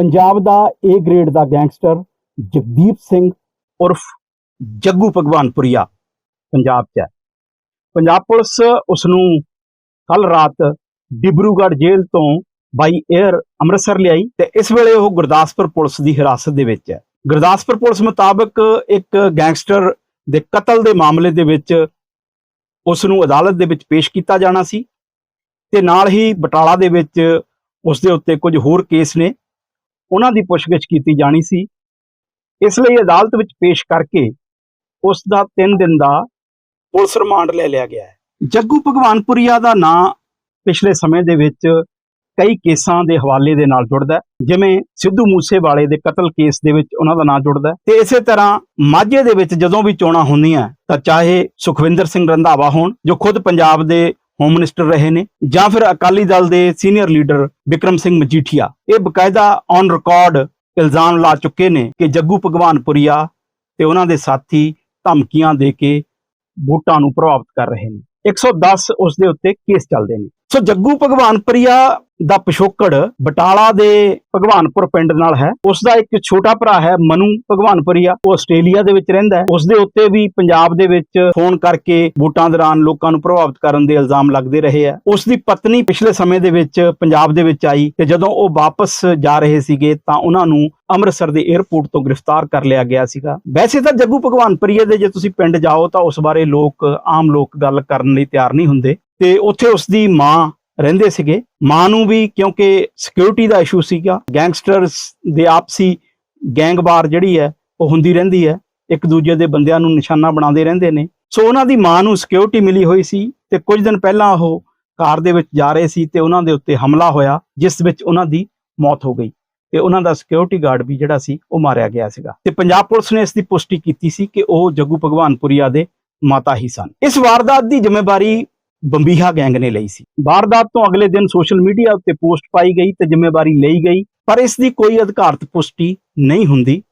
ਪੰਜਾਬ ਦਾ A grade ਦਾ gangster Jagdeep Singh ਉਰਫ ਜੱਗੂ ਭਗਵਾਨਪੁਰੀਆ ਪੰਜਾਬ 'ਚ ਹੈ। ਪੰਜਾਬ ਪੁਲਿਸ ਉਸ ਨੂੰ ਕੱਲ ਰਾਤ ਡਿਬਰੂਗੜ੍ਹ ਜੇਲ੍ਹ ਤੋਂ ਬਾਈ 에ਅਰ ਅੰਮ੍ਰਿਤਸਰ ਲਿਆਈ ਤੇ ਇਸ ਵੇਲੇ ਉਹ ਗੁਰਦਾਸਪੁਰ ਪੁਲਿਸ ਦੀ ਹਿਰਾਸਤ ਦੇ ਵਿੱਚ ਹੈ। ਗੁਰਦਾਸਪੁਰ ਪੁਲਿਸ ਮੁਤਾਬਕ ਇੱਕ ਗੈਂਗਸਟਰ ਦੇ ਕਤਲ ਦੇ ਮਾਮਲੇ ਦੇ ਵਿੱਚ ਉਸ ਨੂੰ ਅਦਾਲਤ ਦੇ ਵਿੱਚ ਪੇਸ਼ ਕੀਤਾ ਜਾਣਾ ਸੀ ਤੇ ਨਾਲ ਹੀ ਬਟਾਲਾ ਦੇ ਵਿੱਚ ਉਸ ਦੇ ਉੱਤੇ ਕੁਝ ਹੋਰ ਕੇਸ ਨੇ। ਉਹਨਾਂ ਦੀ ਪੁੱਛਗਿੱਛ ਕੀਤੀ ਜਾਣੀ ਸੀ। ਇਸ ਲਈ ਅਦਾਲਤ ਵਿੱਚ ਪੇਸ਼ ਕਰਕੇ ਉਸ ਦਾ 3 ਦਿਨ ਦਾ ਪੁਲਿਸ ਰਿਮਾਂਡ ਲੈ ਲਿਆ ਗਿਆ ਹੈ। ਜੱਗੂ ਭਗਵਾਨਪੁਰੀਆ ਦਾ ਨਾਂ ਪਿਛਲੇ ਸਮੇਂ ਦੇ ਵਿੱਚ ਕਈ ਕੇਸਾਂ ਦੇ ਹਵਾਲੇ ਦੇ ਨਾਲ ਜੁੜਦਾ ਜਿਵੇਂ ਸਿੱਧੂ ਮੂਸੇਵਾਲੇ ਦੇ ਕਤਲ ਕੇਸ ਦੇ ਵਿੱਚ ਉਹਨਾਂ ਦਾ ਨਾਂ ਜੁੜਦਾ ਹੈ ਤੇ ਇਸੇ ਤਰ੍ਹਾਂ ਮਾਝੇ ਦੇ ਵਿੱਚ ਜਦੋਂ ਵੀ ਚੋਣਾਂ ਹੁੰਦੀਆਂ ਤਾਂ ਚਾਹੇ ਸੁਖਵਿੰਦਰ ਸਿੰਘ ਰੰਧਾਵਾ ਹੋਣ, ਜੋ ਖੁਦ ਪੰਜਾਬ ਦੇ ਹੋਮ ਮਿਨਿਸਟਰ ਰਹੇ ਨੇ ਜਾਂ ਫਿਰ ਅਕਾਲੀ ਦਲ ਦੇ ਸੀਨੀਅਰ ਲੀਡਰ ਵਿਕਰਮ ਸਿੰਘ ਮਜੀਠੀਆ। ਇਹ ਬਕਾਇਦਾ ਔਨ ਰਿਕਾਰਡ ਇਲਜ਼ਾਮ ਲਾ ਚੁੱਕੇ ਨੇ ਕਿ ਜੱਗੂ ਭਗਵਾਨਪੁਰੀਆ ਤੇ ਉਹਨਾਂ ਦੇ ਸਾਥੀ ਧਮਕੀਆਂ ਦੇ ਕੇ ਵੋਟਾਂ ਨੂੰ ਪ੍ਰਭਾਵਿਤ ਕਰ ਰਹੇ ਨੇ। 110 ਉਸ ਦੇ ਉੱਤੇ ਕੇਸ ਚੱਲਦੇ ਨੇ। ਸੋ ਜੱਗੂ ਭਗਵਾਨਪੁਰੀਆ ਦਾ ਪਿਛੋਕੜ ਬਟਾਲਾ ਦੇ ਭਗਵਾਨਪੁਰ ਪਿੰਡ ਨਾਲ ਹੈ। ਉਸ ਦਾ ਇੱਕ ਛੋਟਾ ਭਰਾ ਹੈ, ਮਨੂ ਭਗਵਾਨਪੁਰੀਆ ਉਹ ਆਸਟ੍ਰੇਲੀਆ ਦੇ ਵਿੱਚ ਰਹਿੰਦਾ ਹੈ। ਉਸ ਦੇ ਉੱਤੇ ਵੀ ਪੰਜਾਬ ਦੇ ਵਿੱਚ ਫੋਨ ਕਰਕੇ ਵੋਟਾਂ ਦੌਰਾਨ ਲੋਕਾਂ ਨੂੰ ਪ੍ਰਭਾਵਿਤ ਕਰਨ ਦੇ ਇਲਜ਼ਾਮ ਲੱਗਦੇ ਰਹੇ ਆ। ਉਸ ਦੀ ਪਤਨੀ ਪਿਛਲੇ ਸਮੇਂ ਦੇ ਵਿੱਚ ਪੰਜਾਬ ਦੇ ਵਿੱਚ ਆਈ ਤੇ ਜਦੋਂ ਉਹ ਵਾਪਸ ਜਾ ਰਹੇ ਸੀਗੇ ਤਾਂ ਉਹਨਾਂ ਨੂੰ ਅੰਮ੍ਰਿਤਸਰ ਦੇ 에ਅਰਪੋਰਟ ਤੋਂ ਗ੍ਰਿਫਤਾਰ ਕਰ ਲਿਆ ਗਿਆ ਸੀਗਾ। ਵੈਸੇ ਤਾਂ ਜੱਗੂ ਭਗਵਾਨਪੁਰੀਆ ਦੇ ਜੇ ਤੁਸੀਂ ਪਿੰਡ ਜਾਓ ਤਾਂ ਉਸ ਬਾਰੇ ਲੋਕ, ਆਮ ਲੋਕ ਗੱਲ ਕਰਨ ਲਈ ਤਿਆਰ ਨਹੀਂ ਹੁੰਦੇ ਤੇ ਉੱਥੇ ਉਸ ਦੀ ਮਾਂ ਰਹਿੰਦੇ ਸੀਗੇ। ਮਾਂ ਨੂੰ ਵੀ ਕਿਉਂਕਿ ਸਿਕਿਉਰਿਟੀ ਦਾ ਇਸ਼ੂ ਸੀਗਾ ਗੈਂਗਸਟਰਸ ਦੇ ਆਪਸੀ ਗੈਂਗਵਾਰ ਜਿਹੜੀ ਹੈ, ਉਹ ਹੁੰਦੀ ਰਹਿੰਦੀ ਹੈ। ਇੱਕ ਦੂਜੇ ਦੇ ਬੰਦਿਆਂ ਨੂੰ ਨਿਸ਼ਾਨਾ ਬਣਾਉਂਦੇ ਰਹਿੰਦੇ ਨੇ। ਸੋ ਉਹਨਾਂ ਦੀ ਮਾਂ ਨੂੰ ਸਿਕਿਉਰਿਟੀ ਮਿਲੀ ਹੋਈ ਸੀ ਤੇ ਕੁਝ ਦਿਨ ਪਹਿਲਾਂ ਉਹ ਕਾਰ ਦੇ ਵਿੱਚ ਜਾ ਰਹੇ ਸੀ ਤੇ ਉਹਨਾਂ ਦੇ ਉੱਤੇ ਹਮਲਾ ਹੋਇਆ, ਜਿਸ ਵਿੱਚ ਉਹਨਾਂ ਦੀ ਮੌਤ ਹੋ ਗਈ। ਤੇ ਉਹਨਾਂ ਦਾ ਸਿਕਿਉਰਿਟੀ ਗਾਰਡ ਵੀ ਜਿਹੜਾ ਸੀ, ਉਹ ਮਾਰਿਆ ਗਿਆ ਸੀਗਾ। ਤੇ ਪੰਜਾਬ ਪੁਲਿਸ ਨੇ ਇਸ ਦੀ ਪੁਸ਼ਟੀ ਕੀਤੀ ਸੀ ਕਿ ਉਹ ਜੱਗੂ ਭਗਵਾਨਪੁਰੀਆ ਦੇ ਮਾਤਾ ਹੀ ਸਨ। ਇਸ ਵਾਰਦਾਤ ਦੀ ਜ਼ਿੰਮੇਵਾਰੀ ਬੰਬੀਹਾ ਗੈਂਗ ਨੇ ਲਈ ਸੀ। ਵਾਰਦਾਤ ਤੋਂ ਅਗਲੇ ਦਿਨ ਸੋਸ਼ਲ ਮੀਡੀਆ ਉੱਤੇ ਪੋਸਟ ਪਾਈ ਗਈ ਤੇ ਜ਼ਿੰਮੇਵਾਰੀ ਲਈ ਗਈ ਪਰ ਇਸ ਦੀ ਕੋਈ ਅਧਿਕਾਰਤ ਪੁਸ਼ਟੀ ਨਹੀਂ ਹੁੰਦੀ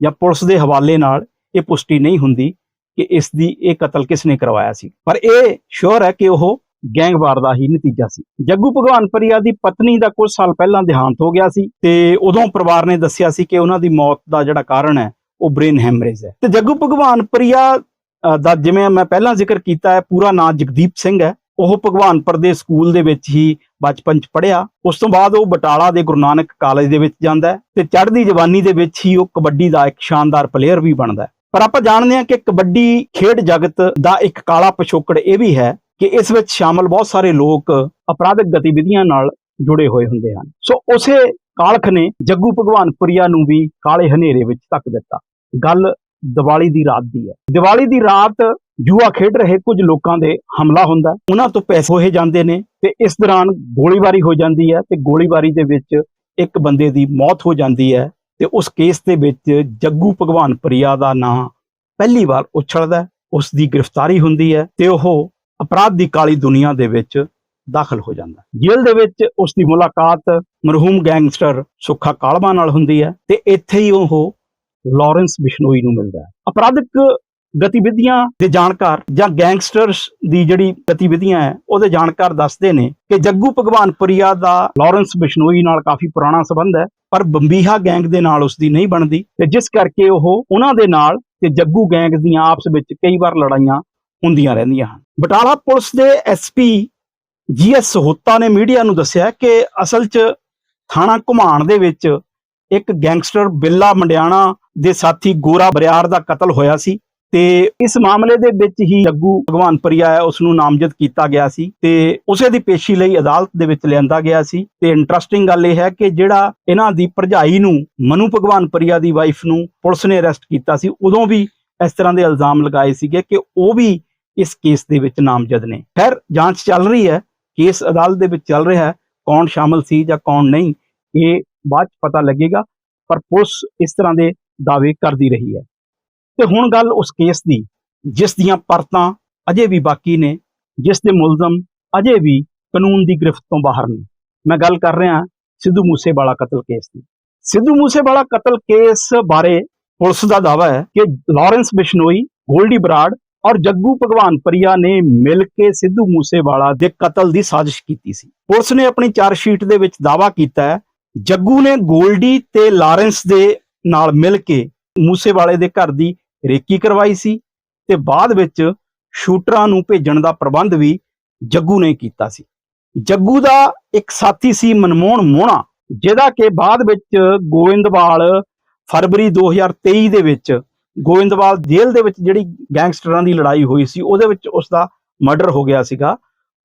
ਜਾਂ ਪੁਲਿਸ ਦੇ ਹਵਾਲੇ ਨਾਲ ਇਹ ਪੁਸ਼ਟੀ ਨਹੀਂ ਹੁੰਦੀ ਕਿ ਇਸ ਦੀ ਇਹ ਕਤਲ ਕਿਸ ਨੇ ਕਰਵਾਇਆ ਸੀ। ਪਰ ਇਹ ਸ਼ੋਰ ਹੈ ਕਿ ਉਹ ਗੈਂਗਵਾਰ ਦਾ ਹੀ ਨਤੀਜਾ ਸੀ। ਜੱਗੂ ਭਗਵਾਨਪੁਰੀਆ ਦੀ ਪਤਨੀ ਦਾ ਕੁਝ ਸਾਲ ਪਹਿਲਾਂ ਦੇਹਾਂਤ ਹੋ ਗਿਆ ਸੀ ਤੇ ਉਦੋਂ ਪਰਿਵਾਰ ਨੇ ਦੱਸਿਆ ਸੀ ਕਿ ਉਹਨਾਂ ਦੀ ਮੌਤ ਦਾ ਜਿਹੜਾ ਕਾਰਨ ਹੈ ਉਹ ਬ੍ਰੇਨ ਹੈਮਰੇਜ ਹੈ। ਤੇ ਜੱਗੂ ਭਗਵਾਨਪੁਰੀਆ ਅ, ਦਾ ਜਿਵੇਂ ਮੈਂ ਪਹਿਲਾਂ ਜ਼ਿਕਰ ਕੀਤਾ ਹੈ, ਪੂਰਾ ਨਾਂ ਜਗਦੀਪ ਸਿੰਘ ਹੈ। ਉਹ ਭਗਵਾਨਪੁਰ ਦੇ ਸਕੂਲ ਦੇ ਵਿੱਚ ਹੀ ਬਚਪਨ ਚ ਪੜ੍ਹਿਆ। ਉਸ ਤੋਂ ਬਾਅਦ ਉਹ ਬਟਾਲਾ ਦੇ ਗੁਰੂ ਨਾਨਕ ਕਾਲਜ ਦੇ ਵਿੱਚ ਜਾਂਦਾ ਤੇ ਚੜ੍ਹਦੀ ਜਵਾਨੀ ਦੇ ਵਿੱਚ ਹੀ ਉਹ ਕਬੱਡੀ ਦਾ ਇੱਕ ਸ਼ਾਨਦਾਰ ਪਲੇਅਰ ਵੀ ਬਣਦਾ ਪਰ ਆਪਾਂ ਜਾਣਦੇ ਹਾਂ ਕਿ ਕਬੱਡੀ ਖੇਡ ਜਗਤ ਦਾ ਇੱਕ ਕਾਲਾ ਪਿਛੋਕੜ ਇਹ ਵੀ ਹੈ ਕਿ ਇਸ ਵਿੱਚ ਸ਼ਾਮਲ ਬਹੁਤ ਸਾਰੇ ਲੋਕ ਅਪਰਾਧਿਕ ਗਤੀਵਿਧੀਆਂ ਨਾਲ ਜੁੜੇ ਹੋਏ ਹੁੰਦੇ ਹਨ। ਸੋ ਉਸੇ ਕਾਲਖ ਨੇ ਜੱਗੂ ਭਗਵਾਨਪੁਰੀਆ ਨੂੰ ਵੀ ਕਾਲੇ ਹਨੇਰੇ ਵਿੱਚ ਧੱਕ ਦਿੱਤਾ। ਗੱਲ ਦੀਵਾਲੀ ਦੀ ਰਾਤ ਦੀ ਹੈ। ਦੀਵਾਲੀ ਦੀ ਰਾਤ ਜੂਆ ਖੇਡ ਰਹੇ ਕੁਝ ਲੋਕਾਂ ਦੇ ਹਮਲਾ ਹੁੰਦਾ ਉਹਨਾਂ ਤੋਂ ਪੈਸੇ ਹੋਏ ਜਾਂਦੇ ਨੇ ਤੇ ਇਸ ਦੌਰਾਨ ਗੋਲੀਬਾਰੀ ਹੋ ਜਾਂਦੀ ਹੈ ਤੇ ਗੋਲੀਬਾਰੀ ਦੇ ਵਿੱਚ ਇੱਕ ਬੰਦੇ ਦੀ ਮੌਤ ਹੋ ਜਾਂਦੀ ਹੈ ਤੇ ਉਸ ਕੇਸ ਦੇ ਵਿੱਚ ਜੱਗੂ ਭਗਵਾਨਪੁਰੀਆ ਦਾ ਨਾਂ ਪਹਿਲੀ ਵਾਰ ਉਛਲਦਾ ਹੈ। ਉਸ ਦੀ ਗ੍ਰਿਫਤਾਰੀ ਹੁੰਦੀ ਹੈ ਤੇ ਉਹ ਅਪਰਾਧ ਦੀ ਕਾਲੀ ਦੁਨੀਆ ਦੇ ਵਿੱਚ ਦਾਖਲ ਹੋ ਜਾਂਦਾ ਜੇਲ੍ਹ ਦੇ ਵਿੱਚ ਉਸ ਦੀ ਮੁਲਾਕਾਤ ਮਰਹੂਮ ਗੈਂਗਸਟਰ ਸੁੱਖਾ ਕਾਲਵਾ ਨਾਲ ਹੁੰਦੀ ਹੈ ਤੇ ਇੱਥੇ ਹੀ ਉਹ ਲਾਰੈਂਸ ਬਿਸ਼ਨੋਈ ਨੂੰ ਮਿਲਦਾ ਹੈ। ਅਪਰਾਧਿਕ ਗਤੀਵਿਧੀਆਂ ਦੇ ਜਾਣਕਾਰ ਜਾਂ ਗੈਂਗਸਟਰਸ ਦੀ ਜਿਹੜੀ ਗਤੀਵਿਧੀਆਂ ਹੈ, ਉਹਦੇ ਜਾਣਕਾਰ ਦੱਸਦੇ ਨੇ ਕਿ ਜੱਗੂ ਭਗਵਾਨਪੁਰੀਆ ਦਾ ਲਾਰੈਂਸ ਬਿਸ਼ਨੋਈ ਨਾਲ ਕਾਫੀ ਪੁਰਾਣਾ ਸੰਬੰਧ ਹੈ, ਪਰ ਬੰਬੀਹਾ ਗੈਂਗ ਦੇ ਨਾਲ ਉਸ ਦੀ ਨਹੀਂ ਬਣਦੀ ਤੇ ਜਿਸ ਕਰਕੇ ਉਹ ਉਹਨਾਂ ਦੇ ਨਾਲ ਤੇ ਜੱਗੂ ਗੈਂਗ ਦੀਆਂ ਆਪਸ ਵਿੱਚ ਕਈ ਵਾਰ ਲੜਾਈਆਂ ਹੁੰਦੀਆਂ ਰਹਿੰਦੀਆਂ ਹਨ। ਬਟਾਲਾ ਪੁਲਿਸ ਦੇ ਐਸਪੀ ਜੀਐਸ ਸਹੋਤਾ ਨੇ ਮੀਡੀਆ ਨੂੰ ਦੱਸਿਆ ਕਿ ਅਸਲ 'ਚ ਥਾਣਾ ਘੁਮਾਣ ਦੇ ਵਿੱਚ ਇੱਕ ਗੈਂਗਸਟਰ ਬਿੱਲਾ ਮੰਡਿਆਣਾ ਦੇ ਸਾਥੀ ਗੋਰਾ ਬਰਿਆਰ ਦਾ ਕਤਲ ਹੋਇਆ ਸੀ ਤੇ ਇਸ ਮਾਮਲੇ ਦੇ ਵਿੱਚ ਹੀ ਜੱਗੂ ਭਗਵਾਨਪੁਰੀਆ ਹੈ ਉਸ ਨੂੰ ਨਾਮਜ਼ਦ ਕੀਤਾ ਗਿਆ ਸੀ ਤੇ ਉਸੇ ਦੀ ਪੇਸ਼ੀ ਲਈ ਅਦਾਲਤ ਦੇ ਵਿੱਚ ਲਿਆਂਦਾ ਗਿਆ ਸੀ ਤੇ ਇੰਟਰਸਟਿੰਗ ਗੱਲ ਇਹ ਹੈ ਕਿ ਜਿਹੜਾ ਇਹਨਾਂ ਦੀ ਭਰਜਾਈ ਨੂੰ ਮਨੂ ਭਗਵਾਨਪੁਰੀਆ ਦੀ ਵਾਈਫ ਨੂੰ ਪੁਲਿਸ ਨੇ ਅਰੈਸਟ ਕੀਤਾ ਸੀ, ਉਦੋਂ ਵੀ ਇਸ ਤਰ੍ਹਾਂ ਦੇ ਇਲਜ਼ਾਮ ਲਗਾਏ ਸੀਗੇ ਕਿ ਉਹ ਵੀ ਇਸ ਕੇਸ ਦੇ ਵਿੱਚ ਨਾਮਜ਼ਦ ਨੇ। ਖੈਰ, ਜਾਂਚ ਚੱਲ ਰਹੀ ਹੈ ਕੇਸ ਅਦਾਲਤ ਦੇ ਵਿੱਚ ਚੱਲ ਰਿਹਾ ਹੈ, ਕੌਣ ਸ਼ਾਮਲ ਸੀ ਜਾਂ ਕੌਣ ਨਹੀਂ, ਇਹ ਬਾਅਦ ਚ ਪਤਾ ਲੱਗੇਗਾ, ਪਰ ਪੁਲਿਸ ਇਸ ਤਰ੍ਹਾਂ ਦੇ ਦਾਅਵੇ ਕਰਦੀ ਰਹੀ ਹੈ। ਤੇ ਹੁਣ ਗੱਲ ਉਸ ਕੇਸ ਦੀ, ਜਿਸ ਦੀਆਂ ਪਰਤਾਂ ਅਜੇ ਵੀ ਬਾਕੀ ਨੇ, ਜਿਸ ਦੇ ਮੁਲਜ਼ਮ ਅਜੇ ਵੀ ਕਾਨੂੰਨ ਦੀ ਗ੍ਰਿਫਤ ਤੋਂ ਬਾਹਰ ਨੇ। ਮੈਂ ਗੱਲ ਕਰ ਰਿਹਾ ਸਿੱਧੂ ਮੂਸੇਵਾਲਾ ਕਤਲ ਕੇਸ ਦੀ। ਸਿੱਧੂ ਮੂਸੇਵਾਲਾ ਕਤਲ ਕੇਸ ਬਾਰੇ ਪੁਲਿਸ ਦਾ ਦਾਅਵਾ ਹੈ ਕਿ ਲਾਰੈਂਸ ਬਿਸ਼ਨੋਈ, ਗੋਲਡੀ ਬਰਾੜ ਔਰ ਜੱਗੂ ਭਗਵਾਨ ਭਗਵਾਨਪੁਰੀਆ ਨੇ ਮਿਲ ਕੇ ਸਿੱਧੂ ਮੂਸੇਵਾਲਾ ਦੇ ਕਤਲ ਦੀ ਸਾਜ਼ਿਸ਼ ਕੀਤੀ ਸੀ। ਪੁਲਿਸ ਨੇ ਆਪਣੀ ਚਾਰਜ ਸ਼ੀਟ ਦੇ ਵਿੱਚ ਦਾਅਵਾ ਕੀਤਾ ਹੈ, ਜੱਗੂ ਨੇ ਗੋਲਡੀ ਤੇ ਲਾਰੈਂਸ ਦੇ ਨਾਲ ਮਿਲ ਕੇ ਮੂਸੇਵਾਲੇ ਦੇ ਘਰ ਦੀ ਰੇਕੀ ਕਰਵਾਈ ਸੀ ਤੇ ਬਾਅਦ ਵਿੱਚ ਸ਼ੂਟਰਾਂ ਨੂੰ ਭੇਜਣ ਦਾ ਪ੍ਰਬੰਧ ਵੀ ਜੱਗੂ ਨੇ ਕੀਤਾ ਸੀ। ਜੱਗੂ ਦਾ ਇੱਕ ਸਾਥੀ ਸੀ ਮਨਮੋਹਨ ਮੋਹਣਾ, ਜਿਹਦਾ ਕਿ ਬਾਅਦ ਵਿੱਚ ਗੋਇੰਦਵਾਲ ਫਰਵਰੀ 2023 ਦੇ ਵਿੱਚ ਗੋਇੰਦਵਾਲ ਜੇਲ੍ਹ ਦੇ ਵਿੱਚ ਜਿਹੜੀ ਗੈਂਗਸਟਰਾਂ ਦੀ ਲੜਾਈ ਹੋਈ ਸੀ, ਉਹਦੇ ਵਿੱਚ ਉਸ ਦਾ ਮਰਡਰ ਹੋ ਗਿਆ ਸੀਗਾ।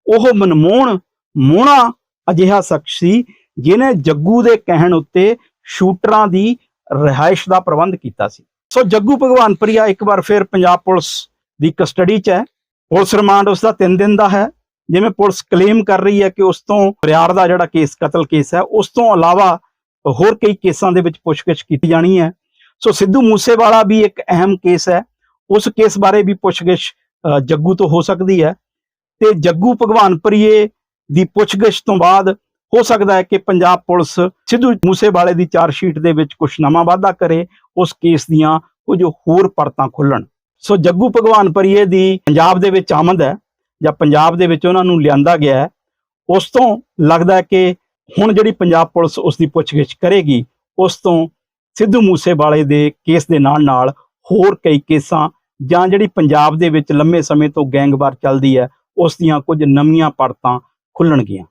ਉਹ ਮਨਮੋਹਨ ਮੋਹਣਾ ਅਜਿਹਾ ਸ਼ਖਸ ਸੀ, ਜਿਹਨੇ ਜੱਗੂ ਦੇ ਕਹਿਣ ਉੱਤੇ ਸ਼ੂਟਰਾਂ ਦੀ ਰਿਹਾਇਸ਼ ਦਾ ਪ੍ਰਬੰਧ ਕੀਤਾ ਸੀ। ਸੋ ਜੱਗੂ ਭਗਵਾਨਪੁਰੀਆ ਇੱਕ ਵਾਰ ਫਿਰ ਪੰਜਾਬ ਪੁਲਿਸ ਦੀ ਕਸਟਡੀ 'ਚ ਹੈ। ਪੁਲਿਸ ਰਿਮਾਂਡ ਉਸ ਦਾ 3 ਦਿਨ ਦਾ ਹੈ। ਜਿਵੇਂ ਪੁਲਿਸ ਕਲੇਮ ਕਰ ਰਹੀ ਹੈ ਕਿ ਉਸ ਤੋਂ ਬਰਿਆਰ ਦਾ ਜਿਹੜਾ ਕੇਸ, ਕਤਲ ਕੇਸ ਹੈ, ਉਸ ਤੋਂ ਇਲਾਵਾ ਹੋਰ ਕਈ ਕੇਸਾਂ ਦੇ ਵਿੱਚ ਪੁੱਛਗਿੱਛ ਕੀਤੀ ਜਾਣੀ ਹੈ। ਸੋ ਸਿੱਧੂ ਮੂਸੇਵਾਲਾ ਵੀ ਇੱਕ ਅਹਿਮ ਕੇਸ ਹੈ। ਉਸ ਕੇਸ ਬਾਰੇ ਵੀ ਪੁੱਛਗਿੱਛ ਜੱਗੂ ਤੋਂ ਹੋ ਸਕਦੀ ਹੈ। ਤੇ ਜੱਗੂ ਭਗਵਾਨਪੁਰੀਏ ਦੀ ਪੁੱਛਗਿੱਛ ਤੋਂ ਬਾਅਦ ਹੋ ਸਕਦਾ ਹੈ ਕਿ ਪੰਜਾਬ ਪੁਲਿਸ ਸਿੱਧੂ ਮੂਸੇਵਾਲੇ ਦੀ ਚਾਰਜ ਸ਼ੀਟ ਦੇ ਵਿੱਚ ਕੁਝ ਨਵਾਂ ਵਾਧਾ ਕਰੇ, ਉਸ ਕੇਸ ਦੀਆਂ ਕੁਝ ਹੋਰ ਪਰਤਾਂ ਖੁੱਲਣ। ਸੋ ਜੱਗੂ ਭਗਵਾਨ ਭਗਵਾਨਪੁਰੀਏ ਦੀ ਪੰਜਾਬ ਦੇ ਵਿੱਚ ਆਮਦ ਹੈ, ਜਾਂ ਪੰਜਾਬ ਦੇ ਵਿੱਚ ਉਹਨਾਂ ਨੂੰ ਲਿਆਂਦਾ ਗਿਆ ਹੈ, ਉਸ ਤੋਂ ਲੱਗਦਾ ਹੈ ਕਿ ਹੁਣ ਜਿਹੜੀ ਪੰਜਾਬ ਪੁਲਿਸ ਉਸ ਦੀ ਪੁੱਛਗਿੱਛ ਕਰੇਗੀ, ਉਸ ਤੋਂ ਸਿੱਧੂ ਮੂਸੇਵਾਲੇ ਦੇ ਕੇਸ ਦੇ ਨਾਲ ਨਾਲ ਹੋਰ ਕਈ ਕੇਸਾਂ ਜਾਂ ਜਿਹੜੀ ਪੰਜਾਬ ਦੇ ਵਿੱਚ ਲੰਮੇ ਸਮੇਂ ਤੋਂ ਗੈਂਗਵਾਰ ਚੱਲਦੀ ਹੈ, ਉਸ ਦੀਆਂ ਕੁਝ ਨਵੀਆਂ ਪਰਤਾਂ ਖੁੱਲਣਗੀਆਂ।